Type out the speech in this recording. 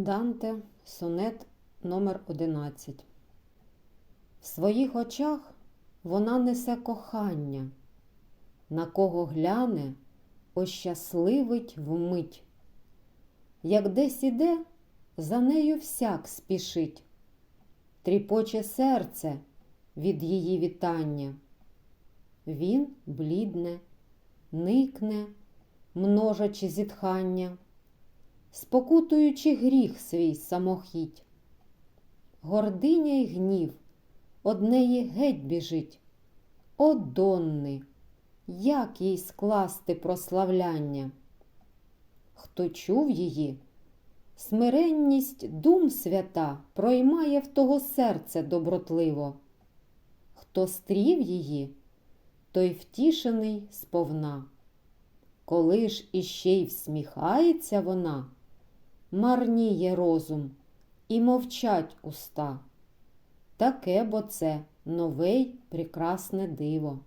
Данте, сонет номер 11 В своїх очах вона несе кохання, на кого гляне, ощасливить вмить. Як десь іде, за нею всяк спішить, тріпоче серце від її вітання. Він блідне, никне, множачи зітхання спокутуючи гріх свій самохідь. Гординя й гнів однеї геть біжить. О, Донни, як їй скласти прославляння? Хто чув її, смиренність дум свята проймає в того серце добротливо. Хто стрів її, той втішений сповна. Коли ж іще й всміхається вона, марніє розум і мовчать уста. Таке бо це нове й прекрасне диво.